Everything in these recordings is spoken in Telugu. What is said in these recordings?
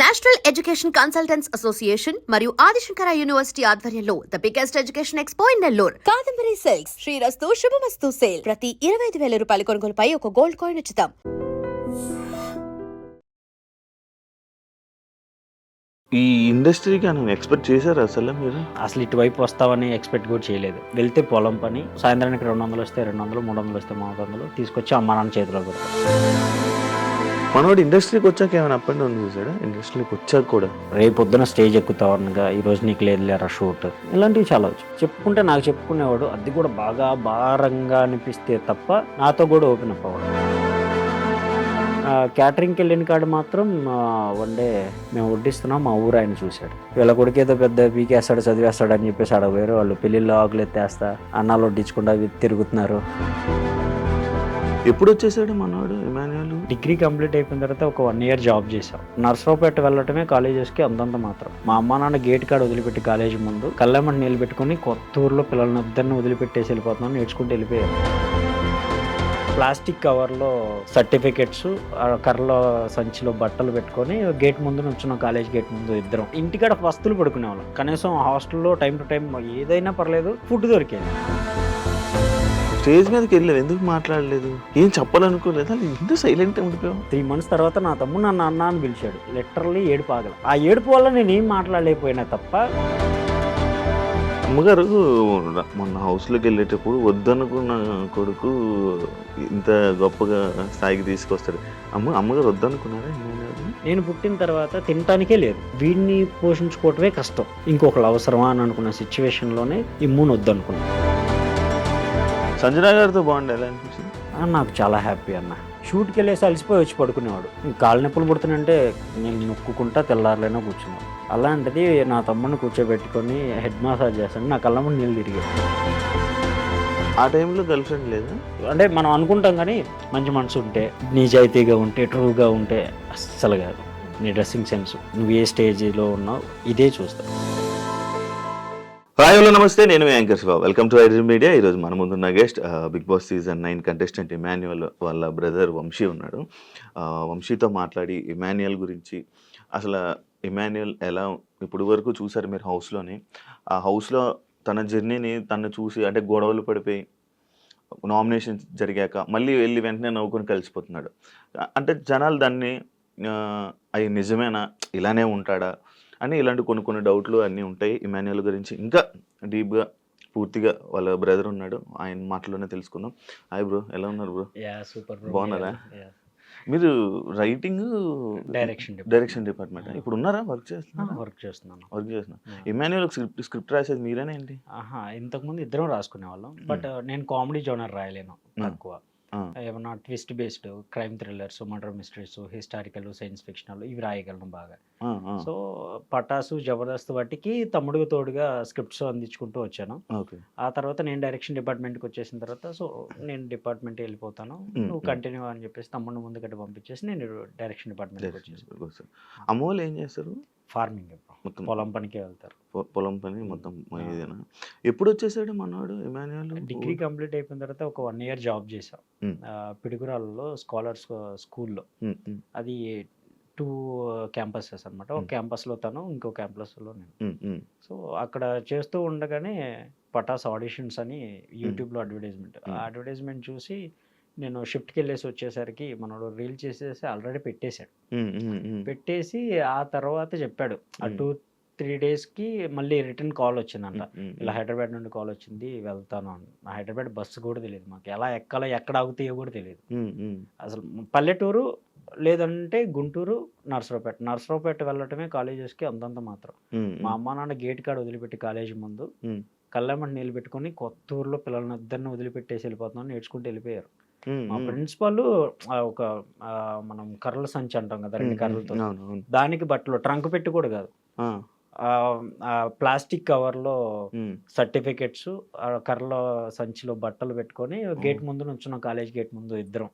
నేషనల్ ఎడ్యుకేషన్ కన్సల్టెంట్స్ అసోసియేషన్ మరియు ఆదిశంకర యూనివర్సిటీ ఆధ్వర్యంలో the biggest education expo in Nellore. Kadambari silks శ్రీరస్తు శుభమస్తు సేల్ ప్రతి ఇరవై ఐదు వేల రూపాయల కొనుగోలుపై ఒక గోల్డ్ కాయిన్ ఉచితం. ఈ ఇండస్ట్రీకి అని ఎక్స్పెక్ట్ చేశారు అసలు మీరు? అసలు ఇటువైపు వస్తావని ఎక్స్పెక్ట్ కూడా చేయలేదు. వెళ్తే పొలం పని సాయంత్రానికి రెండు వందలు వస్తే రెండు వందలు మూడు వందలు వస్తే మూడు వందలు తీసుకొచ్చి అమ్మ నాన్న చేతిలో పెడతాం మనోడు ఇండస్ట్రీకి వచ్చాక ఏమైనా అప్ అండ్ డౌన్ చూసాడా ఇండస్ట్రీకి వచ్చాక కూడా. రేపు పొద్దున స్టేజ్ ఎక్కుతావనగా ఈ రోజు నీకు లేదు లేరా షూట్? ఇలాంటివి చాలా వచ్చు చెప్పుకుంటే నాకు చెప్పుకునేవాడు అది కూడా బాగా భారంగా అనిపిస్తే తప్ప నాతో కూడా ఓపెన్ అప్ క్యాటరింగ్కి వెళ్ళిన కాడ మాత్రం వన్ డే మేము వడ్డిస్తున్నాం మా ఊరు ఆయన చూశాడు. వీళ్ళ కొడుకు ఏదో పెద్ద పీకేస్తాడు చదివేస్తాడు అని చెప్పేసి ఆడ వేరే వాళ్ళు పెళ్ళిళ్ళు ఆకులు ఎత్తేస్తా అన్నాలు వడ్డించకుండా అవి తిరుగుతున్నారు. ఎప్పుడు వచ్చేసాడు మనవాడు ఇమాన్యుయల్ డిగ్రీ కంప్లీట్ అయిపోయిన తర్వాత ఒక వన్ ఇయర్ జాబ్ చేశాం. నర్సరావుపేట వెళ్ళటమే కాలేజెస్కి అంతంత మాత్రం. మా అమ్మ నాన్న గేట్ కాడ వదిలిపెట్టి కాలేజీ ముందు కళ్ళమంట నీళ్ళు పెట్టుకుని కొత్త ఊర్లో పిల్లల్ని ఇద్దరిని వదిలిపెట్టేసి వెళ్ళిపోతున్నాను నేర్చుకుంటూ వెళ్ళిపోయారు ప్లాస్టిక్ కవర్లో సర్టిఫికెట్స్ కర్రలో సంచిలో బట్టలు పెట్టుకొని గేట్ ముందు నుంచున్నాం కాలేజ్ గేట్ ముందు ఇద్దరం. ఇంటికాడ వస్తువులు పడుకునేవాళ్ళం. కనీసం హాస్టల్లో టైం టు టైం ఏదైనా పర్లేదు ఫుడ్ దొరికేది. స్టేజ్ మీదకి వెళ్ళలేదు ఎందుకు మాట్లాడలేదు? ఏం చెప్పాలనుకోలేదు? అది ఎందుకు సైలెంట్ ఉండిపోయావు? త్రీ మంత్స్ తర్వాత నా తమ్ముడు నన్ను అన్న అని పిలిచాడు. లిటరల్లీ ఏడుపు ఆగల ఆ ఏడుపు వల్ల నేను ఏం మాట్లాడలేకపోయినా తప్ప అమ్మగారు మొన్న హౌస్లోకి వెళ్ళేటప్పుడు వద్దనుకున్న కొడుకు ఇంత గొప్పగా స్థాయికి తీసుకొస్తాడు. అమ్మ అమ్మగారు వద్దనుకున్నారా? నేను పుట్టిన తర్వాత తినటానికే లేదు. వీడిని పోషించుకోవటమే కష్టం. ఇంకొకరు అవసరమా అని అనుకున్న సిచ్యువేషన్లోనే ఇమ్యూన్ వద్దనుకున్నాను సంజనా గారితో బాగుండే అనిపించింది? నాకు చాలా హ్యాపీ అన్న. షూట్కి వెళ్ళేసి అలసిపోయి వచ్చి పడుకునేవాడు. కాళ్ళ నొప్పులు పుడుతుందంటే నేను నొక్కుకుంటా తెల్లారులైనా కూర్చున్నాను. అలాంటిది నా తమ్ముడిని కూర్చోబెట్టుకొని హెడ్ మసాజ్ చేస్తాను. నా కళ్ళ ముందు నీళ్ళు తిరిగాడు ఆ టైంలో గర్ల్ ఫ్రెండ్ లేదా? అంటే మనం అనుకుంటాం కానీ మంచి మనసు ఉంటే నిజాయితీగా ఉంటే ట్రూగా ఉంటే అస్సలు కాదు. నీ డ్రెస్సింగ్ సెన్స్. నువ్వు ఏ స్టేజ్లో ఉన్నావు ఇదే చూస్తావు హాయ్ హలో నమస్తే. నేను మీ anchor Shiva. Welcome to iDream media ఈరోజు మన ముందున్న guest Bigg Boss season nine contestant Emmanuel వాళ్ళ బ్రదర్ వంశీ ఉన్నాడు. Uh, వంశీతో మాట్లాడి ఇమాన్యుయల్ గురించి అసలు ఇమాన్యుయల్ ఎలా ఇప్పుడు వరకు చూసారు మీరు హౌస్లోని ఆ హౌస్లో తన జర్నీని తను చూసి అంటే గొడవలు పడిపోయి నామినేషన్ జరిగాక మళ్ళీ వెళ్ళి వెంటనే నవ్వుకొని కలిసిపోతున్నాడు. అంటే జనాలు దాన్ని uh, అవి నిజమేనా? ఇలానే ఉంటాడా? అని ఇలాంటి కొన్ని కొన్ని డౌట్లు అన్నీ ఉంటాయి. ఇమాన్యుయల్ గురించి ఇంకా డీప్గా పూర్తిగా వాళ్ళ బ్రదర్ ఉన్నాడు. ఆయన మాటలోనే తెలుసుకుందాం. హాయ్ బ్రో ఎలా ఉన్నారు బ్రో సూపర్ బాగున్నారా? మీరు రైటింగ్ డైరెక్షన్ డైరెక్షన్ డిపార్ట్మెంట్ ఇప్పుడు ఉన్నారా? వర్క్ చేస్తున్నారా? వర్క్ చేస్తున్నాను. వర్క్ చేస్తున్నా. ఇమాన్యుయల్ స్క్రిప్ట్ స్క్రిప్ట్ రాసేది మీరేనా ఏంటి? ఆహా ఇంతకుముందు ఇద్దరం రాసుకునే వాళ్ళం బట్ నేను కామెడీ జోనర్ రాయలేను Hmm. తక్కువ. ఏమన్నా twist based crime thrillers murder mysteries historical science fictional ఇవి రాయగలను బాగా. సో పటాసు జబర్దస్త్ వాటికి తమ్ముడుగా తోడుగా స్క్రిప్ట్స్ అందించుకుంటూ వచ్చాను. ఆ తర్వాత నేను డైరెక్షన్ డిపార్ట్మెంట్కి వచ్చేసిన తర్వాత సో నేను డిపార్ట్మెంట్ వెళ్ళిపోతాను. నువ్వు. కంటిన్యూ అని చెప్పేసి తమ్ముడు ముందుకట్టు పంపించేసి నేను డైరెక్షన్ డిపార్ట్మెంట్కి వచ్చేసి వాళ్ళు ఏం చేస్తారు? ఫార్మింగ్ మొత్తం పొలం పనికే వెళ్తారు. పొలం పని మొత్తం. ఇదేనా? ఎప్పుడు వచ్చేసాడు మనవాడు ఇమాన్యుయల్? డిగ్రీ కంప్లీట్ అయిపోయిన తర్వాత ఒక వన్ ఇయర్ జాబ్ చేసాం పిడుగురాళ్ళలో స్కాలర్స్ స్కూల్లో. అది టూ క్యాంపసెస్ అనమాట ఒక. క్యాంపస్లో తను ఇంకో క్యాంపస్లో నేను. సో అక్కడ చేస్తూ ఉండగానే పటాస్ ఆడిషన్స్ అని యూట్యూబ్లో అడ్వర్టైజ్మెంట్. ఆ. అడ్వర్టైజ్మెంట్ చూసి నేను షిఫ్ట్కి వెళ్ళేసి వచ్చేసరికి మనోడు రీల్ చేసేసి ఆల్రెడీ పెట్టేశాడు. పెట్టేసి ఆ తర్వాత చెప్పాడు. ఆ. టూ త్రీ డేస్కి మళ్ళీ రిటర్న్ కాల్ వచ్చిందంట. ఇలా హైదరాబాద్ నుండి కాల్ వచ్చింది వెళ్తాను అని హైదరాబాద్ బస్సు కూడా తెలియదు మాకు. ఎలా ఎక్కాలో ఎక్కడ ఆగుతాయో కూడా తెలియదు అసలు పల్లెటూరు లేదంటే గుంటూరు నర్సరావుపేట. నర్సరావుపేట వెళ్ళటమే కాలేజెస్కి అంతంత మాత్రం. మా అమ్మ నాన్న గేట్ కాడ వదిలిపెట్టి కాలేజీ ముందు. కళ్ళమ్మటి నీళ్ళు పెట్టుకొని కొత్త ఊర్లో పిల్లల్ని ఇద్దరిని వదిలిపెట్టేసి వెళ్ళిపోతున్నాను నేర్చుకుంటూ వెళ్ళిపోయారు. మా. ప్రిన్సిపల్ ఒక మనం కర్రల సంచి అంటాం కదా రెండు కర్రలతో. దానికి బట్టలు ట్రంక్ పెట్టి కూడా కాదు. ప్లాస్టిక్ కవర్లో ఉమ్, సర్టిఫికెట్స్ కర్రలో సంచిలో బట్టలు పెట్టుకొని గేట్ ముందు నుంచున్నాం కాలేజ్ గేట్ ముందు ఇద్దరం.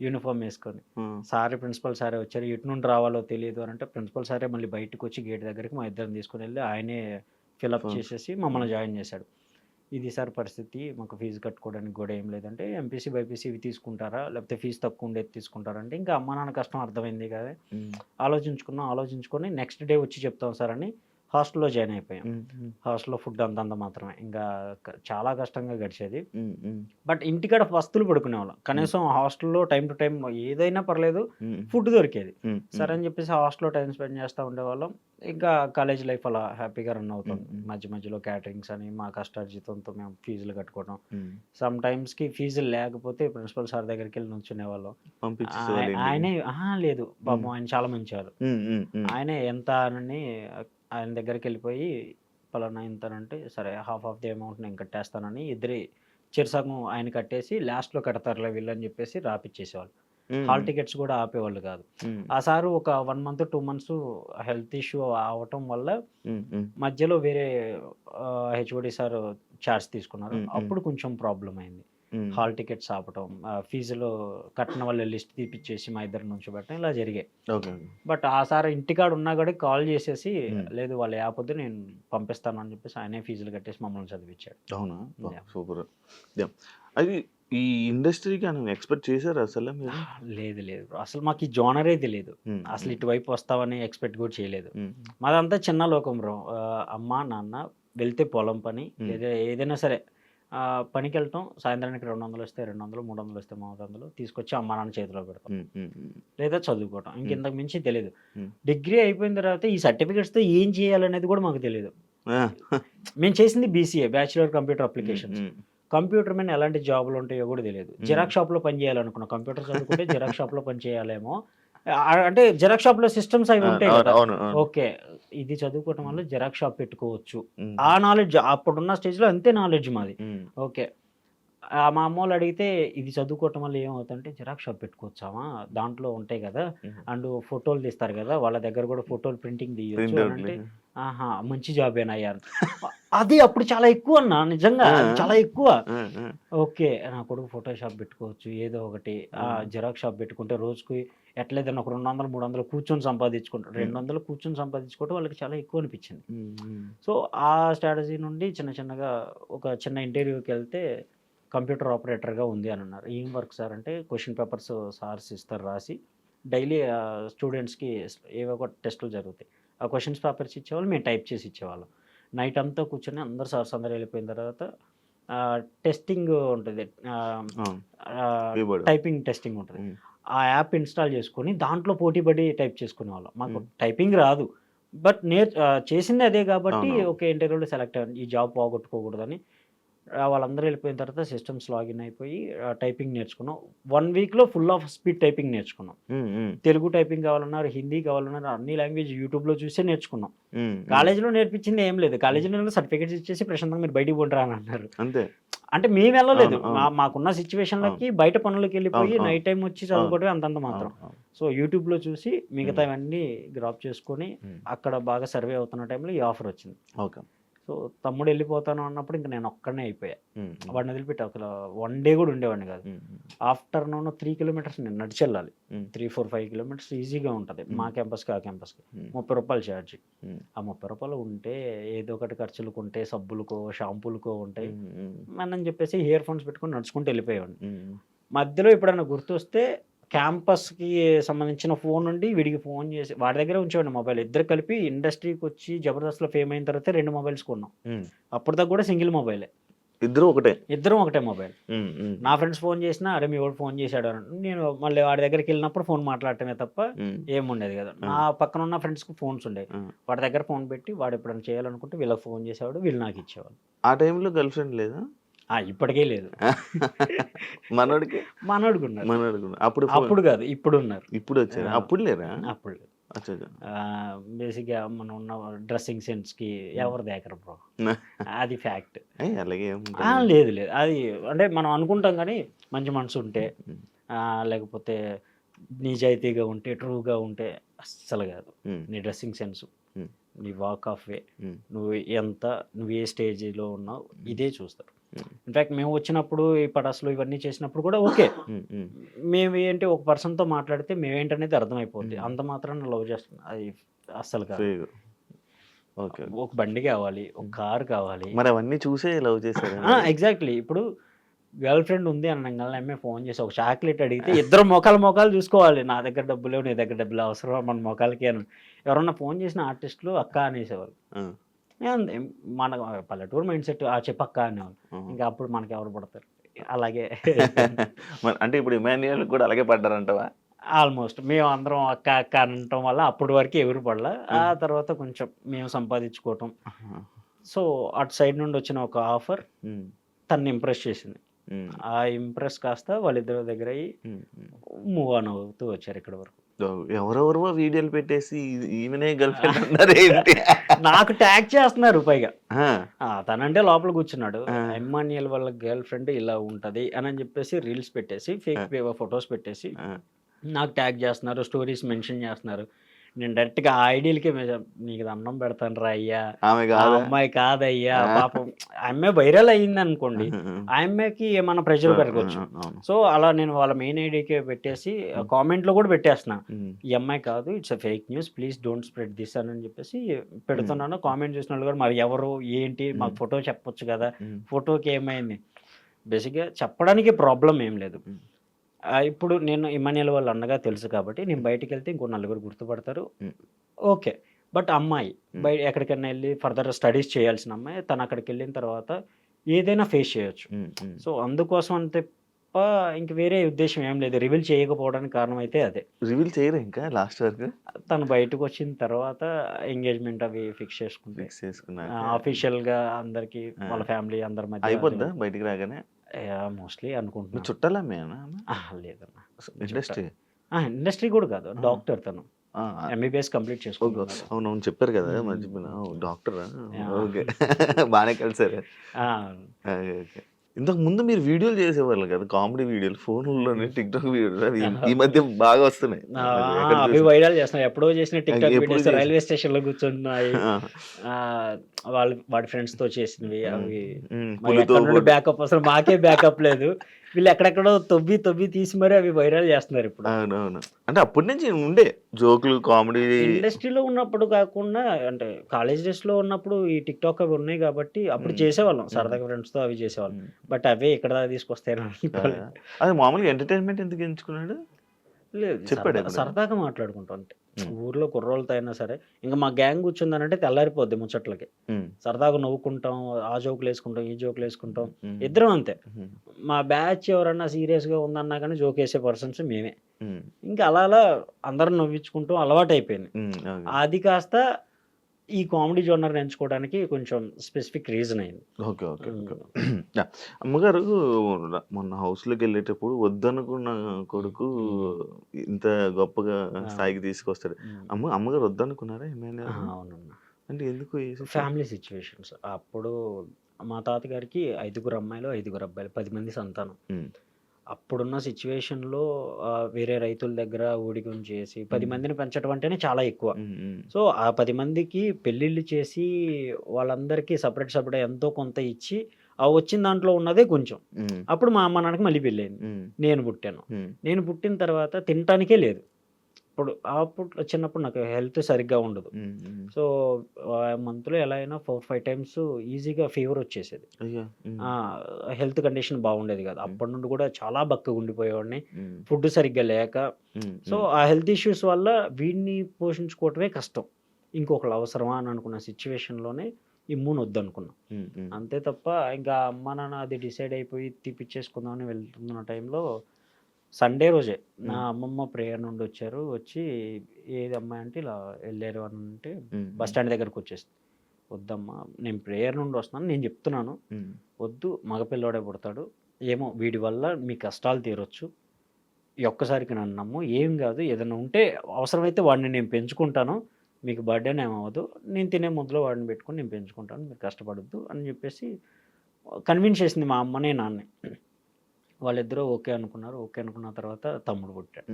యూనిఫామ్ వేసుకొని. సారీ ప్రిన్సిపల్ సారే వచ్చారు ఇటు నుండి రావాలో తెలియదు అని అంటే ప్రిన్సిపల్ సారే మళ్ళీ బయటకు వచ్చి గేట్ దగ్గరికి మా ఇద్దరిని తీసుకుని వెళ్ళి ఆయనే ఫిలప్. చేసేసి మమ్మల్ని జాయిన్ చేశాడు. ఇది సార్ పరిస్థితి. మాకు ఫీజు కట్టుకోవడానికి కూడా ఏం లేదంటే ఎంపీసీ బైపీసీ ఇవి తీసుకుంటారా? లేకపోతే ఫీజు తక్కువ ఉండేది తీసుకుంటారా అంటే ఇంకా అమ్మ నాన్న కష్టం అర్థమైంది కదా. ఆలోచించుకున్నాం ఆలోచించుకొని నెక్స్ట్ డే వచ్చి చెప్తాం సార్ అని హాస్టల్లో జాయిన్ అయిపోయాం. హాస్టల్లో ఫుడ్ అంతంత మాత్రమే. ఇంకా క- చాలా కష్టంగా గడిచేది. బట్ ఇంటికాడ వస్తువులు పడుకునే వాళ్ళం కనీసం హాస్టల్లో టైం టు టైం ఏదైనా పర్లేదు ఫుడ్ దొరికేది. సరే అని చెప్పేసి హాస్టల్లో టైం స్పెండ్ చేస్తూ ఉండేవాళ్ళం. ఇంకా కాలేజ్ లైఫ్ అలా హ్యాపీగా రన్ అవుతుంది. మధ్య మధ్యలో క్యాటరింగ్స్ అని మా కష్టార్జితంతో మేము ఫీజులు కట్టుకోవడం. సమ్ టైమ్స్కి ఫీజులు లేకపోతే ప్రిన్సిపల్ సార్ దగ్గరికి వెళ్ళి నుంచునే వాళ్ళం. ఆయనే లేదు. మ్మ్. ఆయన చాలా మంచివారు. ఉమ్, ఆయనే ఎంత అని ఆయన దగ్గరికి వెళ్ళిపోయి పలానా ఇంత అంటే సరే హాఫ్ ఆఫ్ ది అమౌంట్ నేను కట్టేస్తానని ఇద్దరి చిరసగం ఆయన కట్టేసి లాస్ట్లో కడతారులే వీళ్ళని చెప్పేసి రాపిచ్చేసేవాళ్ళు. హాల్ టికెట్స్ కూడా ఆపేవాళ్ళు కాదు. ఆ సారు ఒక one month two months health issue అవటం వల్ల మధ్యలో వేరే హెచ్ఓడి సార్ చార్జ్ తీసుకున్నారు. అప్పుడు కొంచెం ప్రాబ్లం అయింది. హాల్ టికెట్స్ ఆపటం ఫీజులు కట్టిన వాళ్ళ లిస్ట్ తీపిచ్చేసి మా ఇద్దరు నుంచి పెట్టడం ఇలా జరిగాయి. బట్ ఆ సార్ ఇంటికాడ ఉన్నా కూడా కాల్ చేసేసి. లేదు వాళ్ళు యాపొద్దు నేను పంపిస్తాను అని చెప్పేసి ఆయనే ఫీజులు కట్టేసి మమ్మల్ని చదివించాడు అవునా. సూపర్. అది ఈ ఇండస్ట్రీకి అని ఎక్స్పెక్ట్ చేశారు అసలు లేదు లేదు. అసలు మాకు ఈ జోనరే తెలియదు ఉమ్, అసలు ఇటువైపు వస్తావని ఎక్స్పెక్ట్ కూడా చేయలేదు. మాదంతా చిన్న లోకం బ్రో. అమ్మ నాన్న వెళ్తే పొలం పని. లేదా ఏదైనా సరే పనికి వెళ్తాం సాయంత్రానికి రెండు వందలు వస్తే రెండు వందలు మూడు వందలు వస్తే మూడు వందలు తీసుకొచ్చి అమ్మ నాన్న చేతిలో పెడతాం. లేదా చదువుకోవటం. ఇంకెంతకు మించి తెలియదు. డిగ్రీ అయిపోయిన తర్వాత ఈ సర్టిఫికెట్స్తో ఏం చేయాలనేది కూడా మాకు తెలియదు మేము చేసింది BCA bachelor computer applications. Computer మీద ఎలాంటి జాబులు ఉంటాయో కూడా తెలియదు. జిరాక్స్ షాప్లో పని చేయాలనుకున్నా. కంప్యూటర్ చదువుకుంటే జిరాక్స్ షాప్లో పని చేయాలేమో. అంటే జిరాక్స్ షాప్లో సిస్టమ్స్ అవి ఉంటాయి కదా. ఓకే. ఇది చదువుకోవటం వల్ల జిరాక్స్ షాప్ పెట్టుకోవచ్చు. ఆ నాలెడ్జ్ అప్పుడున్న స్టేజ్లో అంతే నాలెడ్జ్ మాది. ఓకే. మా అమ్మ వాళ్ళు అడిగితే ఇది చదువుకోవటం వల్ల ఏమవుతుందంటే జిరాక్స్ షాప్ పెట్టుకోవచ్చామా? దాంట్లో ఉంటాయి కదా. అండ్ ఫోటోలు తీస్తారు కదా. వాళ్ళ దగ్గర కూడా ఫోటోలు ప్రింటింగ్ తీయొచ్చు అంటే. ఆహా మంచి జాబ్ ఏనయ్యా అది అప్పుడు చాలా ఎక్కువ అన్న నిజంగా. చాలా ఎక్కువ. ఓకే. నా కొడుకు ఫోటో షాప్ పెట్టుకోవచ్చు ఏదో ఒకటి. జిరాక్స్ షాప్ పెట్టుకుంటే రోజుకి ఎట్లేదన్నా ఒక రెండు వందలు మూడు వందలు కూర్చొని సంపాదించుకుంటారు రెండు వందలు కూర్చొని సంపాదించుకోవడం వాళ్ళకి చాలా ఎక్కువ అనిపించింది. సో ఆ స్ట్రాటజీ నుండి చిన్న చిన్నగా ఒక చిన్న ఇంటర్వ్యూకి వెళ్తే కంప్యూటర్ ఆపరేటర్గా ఉంది అని అన్నారు. ఏం వర్క్ సార్ అంటే క్వశ్చన్ పేపర్స్ సార్స్ ఇస్తారు రాసి డైలీ స్టూడెంట్స్కి ఏవో ఒక టెస్టులు జరుగుతాయి. ఆ క్వశ్చన్స్ పేపర్స్ ఇచ్చేవాళ్ళు మేము టైప్ చేసి ఇచ్చేవాళ్ళం. నైట్ అంతా కూర్చొని అందరు సార్స్ అందరు వెళ్ళిపోయిన తర్వాత టెస్టింగ్ ఉంటుంది. టైపింగ్ టెస్టింగ్ ఉంటుంది. ఆ యాప్ ఇన్స్టాల్ చేసుకొని దాంట్లో పోటీ పడి టైప్ చేసుకునే వాళ్ళం మాకు. టైపింగ్ రాదు బట్ నేర్ చేసింది అదే కాబట్టి. ఓకే ఇంటర్వ్యూలో సెలెక్ట్ అయ్యాను ఈ జాబ్ పోగొట్టుకోకూడదని వాళ్ళందరూ వెళ్ళిపోయిన తర్వాత సిస్టమ్స్ లాగిన్ అయిపోయి టైపింగ్ నేర్చుకున్నాం. వన్ వీక్లో ఫుల్ ఆఫ్ స్పీడ్ టైపింగ్ నేర్చుకున్నాం. తెలుగు టైపింగ్ కావాలన్నారు హిందీ కావాలన్నారు అన్ని లాంగ్వేజ్ యూట్యూబ్లో చూసే నేర్చుకున్నాం. కాలేజీలో నేర్పించింది ఏం లేదు. కాలేజీలో సర్టిఫికేట్స్ ఇచ్చేసి ప్రశాంతంగా మీరు బయటికి పోండి అని అన్నారు. అంతే. అంటే మేము వెళ్ళలేదు. మాకున్న సిచ్యువేషన్లకి బయట పనులకు వెళ్ళిపోయి. నైట్ టైం వచ్చి చదువుకోవడం అంతంత మాత్రం. సో యూట్యూబ్లో చూసి మిగతావన్నీ గ్రాప్ చేసుకొని అక్కడ బాగా సర్వే అవుతున్న టైంలో ఈ ఆఫర్ వచ్చింది. ఓకే. సో తమ్ముడు వెళ్ళిపోతాను అన్నప్పుడు ఇంకా నేను ఒక్కడనే అయిపోయా. వాడిని వదిలిపెట్టి. అసలు వన్ డే కూడా ఉండేవాడిని కాదు. ఆఫ్టర్నూన్ త్రీ కిలోమీటర్స్ నేను నడిచి వెళ్ళాలి. త్రీ ఫోర్ ఫైవ్ కిలోమీటర్స్ ఈజీగా ఉంటుంది. మా క్యాంపస్కి ఆ క్యాంపస్కి ముప్పై రూపాయలు ఛార్జ్ ఆ ముప్పై రూపాయలు ఉంటే ఏదో ఒకటి ఖర్చులకు ఉంటే సబ్బులకో షాంపూలకో ఉంటాయి. అని చెప్పేసి ఇయర్ ఫోన్స్ పెట్టుకొని నడుచుకుంటూ వెళ్ళిపోయేవాడిని. మధ్యలో ఎప్పుడైనా గుర్తొస్తే క్యాంపస్కి సంబంధించిన ఫోన్ నుండి వీడికి ఫోన్ చేసి వాడి దగ్గర ఉంచేవాడిని మొబైల్. ఇద్దరు కలిపి ఇండస్ట్రీకి వచ్చి జబర్దస్త్లో ఫేమ్ అయిన తర్వాత రెండు మొబైల్స్ కొన్నాం. అప్పుడు దాకా కూడా సింగిల్ మొబైలే. ఇద్దరు ఒకటే? ఇద్దరం ఒకటే మొబైల్. నా ఫ్రెండ్స్ ఫోన్ చేసినా అరే మీ వాడు ఫోన్ చేశాడు అని నేను మళ్ళీ వాడి దగ్గరికి వెళ్ళినప్పుడు ఫోన్ మాట్లాడటమే తప్ప ఏముండేది కదా. నా పక్కన ఉన్న ఫ్రెండ్స్కి ఫోన్స్ ఉండేవి. వాడి దగ్గర ఫోన్ పెట్టి వాడు ఎప్పుడైనా చేయాలనుకుంటే వీళ్ళకి ఫోన్ చేసేవాడు వీళ్ళు నాకు ఇచ్చేవాళ్ళు. ఆ టైంలో గర్ల్ ఫ్రెండ్ లేదా? ఇప్పటికే లేదు. మనోడికి? మనోడికి ఉన్నారు మనోడికి అప్పుడు అప్పుడు కాదు ఇప్పుడు ఉన్నారు ఇప్పుడు వచ్చారు? అప్పుడు లేరా? అప్పుడు లేదు. బేసిక్గా మనం ఉన్న డ్రెస్సింగ్ సెన్స్కి ఎవరు దేకరు బ్రో? అది ఫ్యాక్ట్. అలాగే? లేదు లేదు. అది అంటే మనం అనుకుంటాం కానీ మంచి మనసు ఉంటే లేకపోతే నిజాయితీగా ఉంటే ట్రూగా ఉంటే అస్సలు కాదు. నీ డ్రెస్సింగ్ సెన్స్. నీ వాక్ ఆఫ్ వే నువ్వు ఎంత నువ్వు ఏ స్టేజ్లో ఉన్నావు ఇదే చూస్తారు. ఉమ్, ఇన్ఫ్యాక్ట్ మేము వచ్చినప్పుడు ఈ పటాసులు ఇవన్నీ చేసినప్పుడు కూడా ఓకే. మేము ఏంటి ఒక పర్సన్తో మాట్లాడితే మేమేంటనేది అర్థమైపోద్ది. Hmm. అంత మాత్రాన లవ్ చేస్తున్నాం. అది అస్సలు కాదు. ఓకే ఒక బండి కావాలి ఒక కార్ కావాలి. మరి అవన్నీ చూసే లవ్ చేశారు? ఎగ్జాక్ట్లీ ఇప్పుడు గర్ల్ ఫ్రెండ్ ఉంది అనగానే అమ్మాయి ఫోన్ చేసి ఒక చాక్లెట్ అడిగితే ఇద్దరు మొఖాలు మొఖాలు చూసుకోవాలి. నా దగ్గర డబ్బులు లేవు నీ దగ్గర డబ్బులు అవసరం మన మొఖాలకి అని. ఎవరన్నా ఫోన్ చేసిన ఆర్టిస్టులు అక్క అనేసేవాళ్ళు. ఏ, మన పల్లెటూరు మైండ్ సెట్ ఆ చెప్పు అక్క అనేవాళ్ళు. ఇంకా అప్పుడు మనకి ఎవరు పడతారు? అలాగే. అంటే ఇప్పుడు ఇమాన్యుయల్ కూడా అలాగే పడ్డారంటవా? ఆల్మోస్ట్. మేము అందరం అక్క అక్క అనటం వల్ల అప్పటి వరకు ఎవరు పడలా. ఆ తర్వాత కొంచెం మేము సంపాదించుకోవటం. సో అటు సైడ్ నుండి వచ్చిన ఒక ఆఫర్ తన్ని ఇంప్రెస్ చేసింది. ఆ ఇంప్రెస్ కాస్త వాళ్ళిద్దరి దగ్గర. మూవ్ ఆన్ అవుతూ వచ్చారు ఇక్కడ వరకు. ఎవరెవరో వీడియోలు పెట్టేసి ఈమెనే గర్ల్ ఫ్రెండ్ అన్నారు ఏంటి నాకు ట్యాగ్ చేస్తున్నారు పైగా. తనంటే లోపల కూర్చున్నాడు. ఎమ్మాన్యుయల్ వాళ్ళ గర్ల్ ఫ్రెండ్ ఇలా ఉంటది అని అని చెప్పేసి రీల్స్ పెట్టేసి ఫేక్ ఫొటోస్ పెట్టేసి నాకు ట్యాగ్ చేస్తున్నారు స్టోరీస్ మెన్షన్ చేస్తున్నారు. నేను డైరెక్ట్గా ఆ ఐడియల్కి నీకు అన్నం పెడతాను రా అయ్యా. ఆమె అమ్మాయి కాదయ్యా. పాపం. ఆ అమ్మాయి వైరల్ అయ్యింది అనుకోండి ఆ అమ్మాయికి ఏమన్నా ప్రెషర్ పెరగచ్చు. సో అలా నేను వాళ్ళ మెయిన్ ఐడియాకి పెట్టేసి కామెంట్లో కూడా పెట్టేస్తున్నా. ఈ అమ్మాయి కాదు it's fake news please don't spread this అని చెప్పేసి పెడుతున్నాను. కామెంట్ చేసిన వాళ్ళు కూడా మరి ఎవరు ఏంటి? మాకు. ఫోటో చెప్పొచ్చు కదా ఫోటోకి ఏమైంది? బేసిక్గా చెప్పడానికి ప్రాబ్లం ఏం లేదు. ఆ, ఇప్పుడు నేను ఇమానియల్ వాళ్ళు అన్నగా తెలుసు కాబట్టి నేను బయటికి వెళ్తే ఇంకో నలుగురు గుర్తుపడతారు. ఓకే. బట్ అమ్మాయి. బయట ఎక్కడికైనా వెళ్ళి ఫర్దర్ స్టడీస్ చేయాల్సిన అమ్మాయి తను అక్కడికి వెళ్ళిన తర్వాత ఏదైనా ఫేస్ చేయొచ్చు. ఉమ్, ఉమ్. సో అందుకోసం అంతే తప్ప ఇంక వేరే ఉద్దేశం ఏం లేదు. రివీల్ చేయకపోవడానికి కారణం అయితే అదే. రివీల్ చేయరు ఇంకా లాస్ట్ వరకు? తను బయటకు వచ్చిన తర్వాత ఎంగేజ్మెంట్ అవి ఫిక్స్ చేసుకుంటే ఫిక్స్ చేసుకున్నారు అఫీషియల్గా అందరికి. వాళ్ళ ఫ్యామిలీ అందరి మధ్య అయిపోద్దా బయటికి రాగానే? మోస్ట్లీ నువ్వు అనుకుంటున్నా చుట్టాలా మేనా ఆ, లేదన్న. ఇండస్ట్రీ. ఇండస్ట్రీ కూడా కాదు. డాక్టర్ తను. ఎంబీబీఎస్ కంప్లీట్ చేసుకుంటున్నాడు. అవునవును చెప్పారు కదా. మర్చిపోయినా. డాక్టర్. ఓకే. బాగానే కలిసారు. ఇంతకు ముందు మీరు వీడియోలు చేసేవాళ్ళు కదా కామెడీ వీడియోలు ఫోన్లోనే టిక్ టాక్ వీడియోలు ఈ మధ్య బాగా వస్తున్నాయి. అవి. వైరల్ చేస్తున్నారు ఎప్పుడో చేసిన టిక్ టాక్ వీడియోస్ రైల్వే స్టేషన్లో కూర్చున్నాయి వాళ్ళు వాడి ఫ్రెండ్స్తో చేసినవి అవి. బ్యాకప్ అసలు మాకే బ్యాకప్ లేదు. వీళ్ళు ఎక్కడెక్కడో తొవ్వి తొవ్వి తీసి మరి అవి వైరల్ చేస్తున్నారు ఇప్పుడు. అవునవును. అంటే అప్పటి నుంచి ఉండే జోకులు కామెడీ. ఇండస్ట్రీలో ఉన్నప్పుడు కాకుండా అంటే కాలేజ్ డేస్లో ఉన్నప్పుడు ఈ టిక్ టాక్ అవి ఉన్నాయి కాబట్టి అప్పుడు. చేసేవాళ్ళం. సరదాగా ఫ్రెండ్స్తో అవి చేసేవాళ్ళం. బట్ అవే ఇక్కడ అనుకోలేదు. అది మామూలుగా ఎంటర్టైన్మెంట్ ఎందుకు ఎంచుకున్నాడు? లేదు చెప్పాడు? సరదాగా మాట్లాడుకుంటాం అంటే. ఊర్లో కుర్రోళ్ళతో అయినా సరే ఇంకా మా గ్యాంగ్ కూర్చుందనంటే తెల్లారిపోద్ది ముచ్చట్లకి. సరదాగా నవ్వుకుంటాం ఆ జోకులు వేసుకుంటాం ఈ జోకులు వేసుకుంటాం ఇద్దరం అంతే. మా బ్యాచ్ ఎవరన్నా సీరియస్గా ఉందన్నా కానీ జోక్ వేసే పర్సన్స్ మేమే. ఇంకా అలా అలా అందరం నవ్వించుకుంటూ అలవాటు అయిపోయింది. అది కాస్త ఈ కామెడీ జోనర్ ఎంచుకోవడానికి కొంచెం స్పెసిఫిక్ రీజన్ అయింది. Okay okay. అమ్మగారు మొన్న హౌస్లోకి వెళ్ళేటప్పుడు వద్దనుకున్న కొడుకు ఇంత గొప్పగా స్థాయికి తీసుకొస్తాడు. అమ్మ అమ్మగారు వద్దనుకున్నారా ఏమైనా? అవునన్నా అంటే ఎందుకు? Family situations. అప్పుడు మా తాతగారికి ఐదుగురు అమ్మాయిలు ఐదుగురు అబ్బాయిలు పది మంది సంతానం. అప్పుడున్న సిచ్యువేషన్లో వేరే రైతుల దగ్గర ఊడిగం చేసి పది. మందిని పెంచడం అంటేనే చాలా ఎక్కువ. సో ఆ పది మందికి పెళ్ళిళ్ళు చేసి వాళ్ళందరికీ సపరేట్ సపరేట్ ఎంతో కొంత ఇచ్చి ఆ వచ్చిన దాంట్లో ఉన్నదే కొంచెం. అప్పుడు మా అమ్మ నాన్నకి మళ్ళీ పెళ్ళయింది. మ్మ్, నేను పుట్టాను. నేను పుట్టిన తర్వాత తినటానికే లేదు. ఇప్పుడు అప్పుడు చిన్నప్పుడు నాకు హెల్త్ సరిగ్గా ఉండదు. సో మంత్లో ఎలా అయినా ఫోర్ ఫైవ్ టైమ్స్ ఈజీగా ఫీవర్ వచ్చేసేది. హెల్త్ కండిషన్ బాగుండేది కాదు. అప్పటి నుండి కూడా చాలా బక్కగా ఉండిపోయేవాడిని. ఫుడ్ సరిగ్గా లేక. సో ఆ హెల్త్ ఇష్యూస్ వల్ల వీడిని పోషించుకోవటమే కష్టం. ఇంకొకరు అవసరమా అని అనుకున్న సిచ్యువేషన్లోనే ఇమ్యూన్ వద్దనుకున్నాం. అంతే తప్ప ఇంకా అమ్మ నాన్న అది డిసైడ్ అయిపోయి తీపిచ్చేసుకుందామని వెళ్తున్న టైంలో సండే రోజే. నా మ్మ్. అమ్మమ్మ ప్రేయర్ నుండి వచ్చారు. వచ్చి ఏది అమ్మాయి అంటే ఇలా వెళ్ళారు అని అంటే బస్ స్టాండ్ దగ్గరకు వచ్చేసి వద్దమ్మా నేను ప్రేయర్ నుండి వస్తున్నాను నేను చెప్తున్నాను. వద్దు మగపిల్లోడే పుడతాడు. ఏమో వీడి వల్ల మీ కష్టాలు తీరొచ్చు. ఒక్కసారికి నన్ను నమ్ము. ఏం కాదు ఏదైనా ఉంటే అవసరమైతే వాడిని నేను పెంచుకుంటాను. మీకు బర్త్డే ఏమవ్వదు నేను తినే ముద్దులో వాడిని పెట్టుకొని నేను పెంచుకుంటాను. మీరు కష్టపడద్దు అని చెప్పేసి కన్విన్స్ చేసింది మా అమ్మనే నాన్నే. వాళ్ళిద్దరూ ఓకే అనుకున్నారు. ఓకే అనుకున్న తర్వాత తమ్ముడు పుట్టాడు.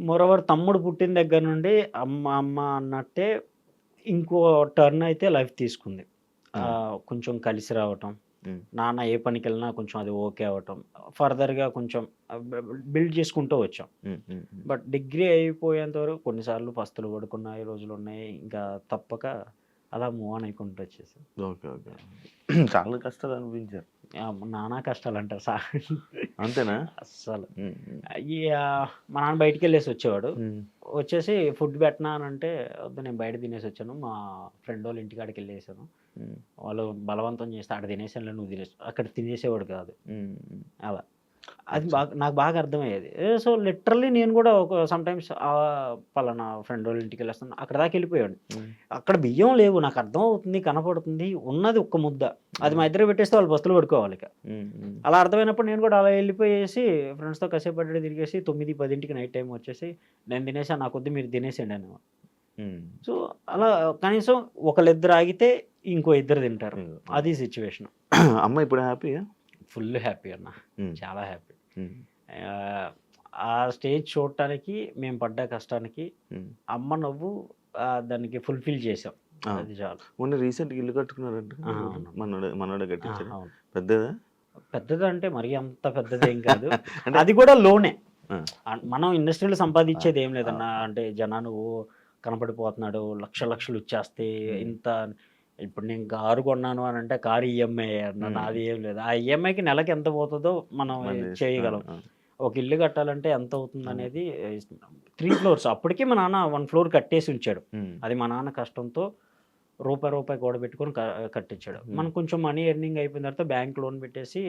మోరవర్ తమ్ముడు పుట్టిన దగ్గర నుండి అమ్మ అమ్మ అన్నట్టే ఇంకో టర్న్ అయితే లైఫ్ తీసుకుంది. కొంచెం కలిసి రావటం. నాన్న ఏ పనికి వెళ్ళినా కొంచెం అది ఓకే అవ్వటం ఫర్దర్గా కొంచెం బిల్డ్ చేసుకుంటూ వచ్చాం. బట్ డిగ్రీ అయిపోయేంత వరకు కొన్నిసార్లు పస్తులు పడుకున్న రోజులు ఉన్నాయి. ఇంకా తప్పక అలా మూవ్ ఆన్ అయికుంటూ వచ్చేసాం. Okay okay. చాలా కష్టాలు అనిపించారు నానా కష్టాలు అంటారు సార్. అంతేనా? అస్సలు. మా నాన్న బయటికి వెళ్ళేసి వచ్చేవాడు వచ్చేసి ఫుడ్ పెట్టినా అని అంటే వద్దు నేను బయట తినేసి వచ్చాను. మా ఫ్రెండ్ వాళ్ళ ఇంటికాడికి వెళ్ళేసాను. వాళ్ళు బలవంతం చేస్తే అక్కడ తినేసాను నువ్వు తినేసి అక్కడ తినేసేవాడు కాదు. అలా. అది బాగా నాకు బాగా అర్థమయ్యేది. సో లిటరల్లీ నేను కూడా ఒక సమ్ టైమ్స్ పలానా ఫ్రెండ్ వాళ్ళ ఇంటికి వెళ్ళేస్తాను. అక్కడ దాకా వెళ్ళిపోయాడు. అక్కడ బియ్యం లేవు. నాకు అర్థం అవుతుంది కనపడుతుంది. ఉన్నది ఒక్క ముద్ద. అది మా ఇద్దరు పెట్టేస్తే వాళ్ళు బస్సులు పడుకోవాలి ఇక. అలా అర్థమైనప్పుడు నేను కూడా అలా వెళ్ళిపోయేసి ఫ్రెండ్స్తో కాసేపు తిరిగేసి తొమ్మిది పదింటికి నైట్ టైం వచ్చేసి నేను తినేసా. నా కొద్ది మీరు తినేసేయండి అని. సో అలా కనీసం ఒకళ్ళిద్దరు ఆగితే ఇంకో ఇద్దరు తింటారు. అది సిచ్యువేషన్ అమ్మ ఇప్పుడు హ్యాపీయా? ఫుల్ హ్యాపీ అన్న. చాలా హ్యాపీ. ఆ స్టేజ్ చూడటానికి మేము పడ్డ కష్టానికి. అమ్మ నవ్వు దానికి ఫుల్ఫిల్ చేసాం. అది చాలు. మొన్న రీసెంట్ ఇల్లు కట్టుకున్నారంట. మనోడే. మనోడే కట్టించారు పెద్దదా పెద్దది? అంటే మరీ అంత పెద్దదేం కాదు. అది కూడా లోనే. మనం ఇండస్ట్రీలో సంపాదించేది ఏం లేదన్న అంటే జనాలు ఓ కనపడిపోతున్నాడు లక్ష లక్షలు ఇచ్చేస్తే. ఇంత ఇప్పుడు నేను కారు కొన్నాను అని అంటే కారు ఈఎంఐ అన్న Hmm. నాది ఏం లేదు. ఆ ఈఎంఐకి నెలకి ఎంత పోతుందో మనం మన చేయగలం. ఒక ఇల్లు కట్టాలంటే ఎంత అవుతుంది అనేది త్రీ ఫ్లోర్స్ అప్పటికే మా నాన్న వన్ ఫ్లోర్ కట్టేసి ఉంచాడు. అది మా నాన్న కష్టంతో రూపాయి రూపాయి కూడా పెట్టుకొని కట్టించాడు. మనకు కొంచెం మనీ ఎర్నింగ్ అయిపోయిన తర్వాత బ్యాంక్ లోన్ పెట్టేసి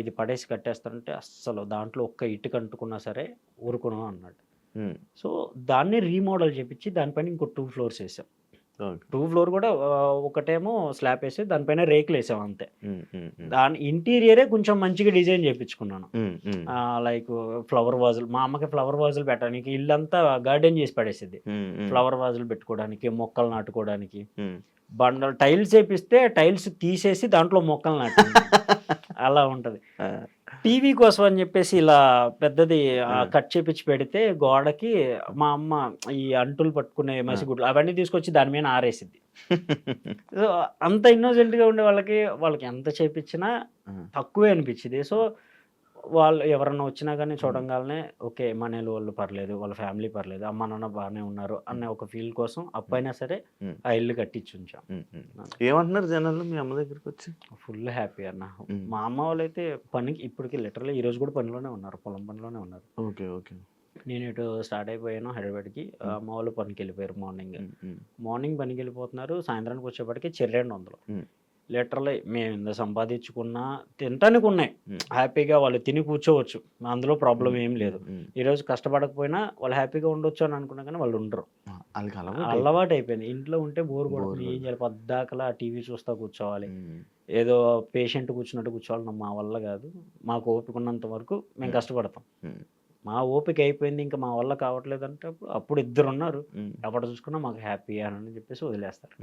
ఇది పడేసి కట్టేస్తానంటే అస్సలు దాంట్లో ఒక్క ఇటుక అంటుకున్నా సరే ఊరుకున్నాం అన్నాడు. సో దాన్ని రీమోడల్ చేపించి దానిపైన ఇంకో టూ ఫ్లోర్స్ వేసాం. టూ ఫ్లోర్ కూడా ఒకటేమో స్లాబ్ వేసి దానిపైన రేకులు వేసాం అంతే. దాని ఇంటీరియరే కొంచెం మంచిగా డిజైన్ చేయించుకున్నాను లైక్ ఫ్లవర్ వాజులు మా అమ్మకి ఫ్లవర్ వాజులు పెట్టడానికి ఇల్లంతా గార్డెన్ చేసి పడేసింది. ఫ్లవర్ వాజులు పెట్టుకోవడానికి మొక్కలు నాటుకోవడానికి. బండలు టైల్స్ వేపిస్తే టైల్స్ తీసేసి దాంట్లో మొక్కలు నాటింది. అలా ఉంటది. టీవీ కోసం అని చెప్పేసి ఇలా పెద్దది. కట్ చేపించి పెడితే గోడకి మా అమ్మ ఈ అంటులు పట్టుకునే మసిగుడ్లు అవన్నీ తీసుకొచ్చి దాని మీద ఆరేసిద్ది. సో అంత innocent గా ఉండే వాళ్ళకి వాళ్ళకి ఎంత చేపించినా తక్కువే అనిపించింది సో వాళ్ళు ఎవరన్నా వచ్చినా కానీ చూడంగానే ఓకే మనీలు వాళ్ళు పర్లేదు వాళ్ళ ఫ్యామిలీ పర్లేదు అమ్మ నాన్న బాగానే ఉన్నారు అనే ఒక ఫీల్ కోసం అప్పైనా సరే. ఆ ఇల్లు కట్టించి ఉంచాం. ఏమంటున్నారు జనాలు మీ అమ్మ దగ్గరికి వచ్చి ఫుల్ హ్యాపీ అన్న. మా అమ్మ వాళ్ళు అయితే పనికి ఇప్పటికి లిటరల్లీ ఈ రోజు కూడా పనిలోనే ఉన్నారు పొలం పనిలోనే ఉన్నారు. Okay okay. నేను ఇటు స్టార్ట్ అయిపోయాను హైదరాబాద్కి. అమ్మ వాళ్ళు పనికి వెళ్ళిపోయారు మార్నింగ్ మార్నింగ్ పనికి వెళ్ళిపోతున్నారు సాయంత్రానికి వచ్చేప్పటికి చెర్రెండు వందలు. ఉమ్. లిటరల్లీ మేము ఇంత సంపాదించుకున్నా తినటానికి ఉన్నాయి. హ్యాపీగా వాళ్ళు తిని కూర్చోవచ్చు. అందులో ప్రాబ్లం ఏం లేదు. ఈరోజు కష్టపడకపోయినా వాళ్ళు హ్యాపీగా ఉండొచ్చు అని అనుకున్నా కానీ వాళ్ళు ఉండరు. అలవాటు అయిపోయింది. ఇంట్లో ఉంటే బోర్ కొడుతుంది. ఏం చేయాలి పద్దాకలా టీవీ చూస్తా కూర్చోవాలి. ఏదో పేషెంట్ కూర్చున్నట్టు కూర్చోవాలి. మా వల్ల కాదు. మాకు ఓపిక ఉన్నంత వరకు మేము. కష్టపడతాం. మా ఓపిక అయిపోయింది. ఇంకా మా వల్ల కావట్లేదు అంటే అప్పుడు ఇద్దరు ఉన్నారు ఎప్పుడు చూసుకున్నా మాకు హ్యాపీ అని చెప్పేసి వదిలేస్తారు.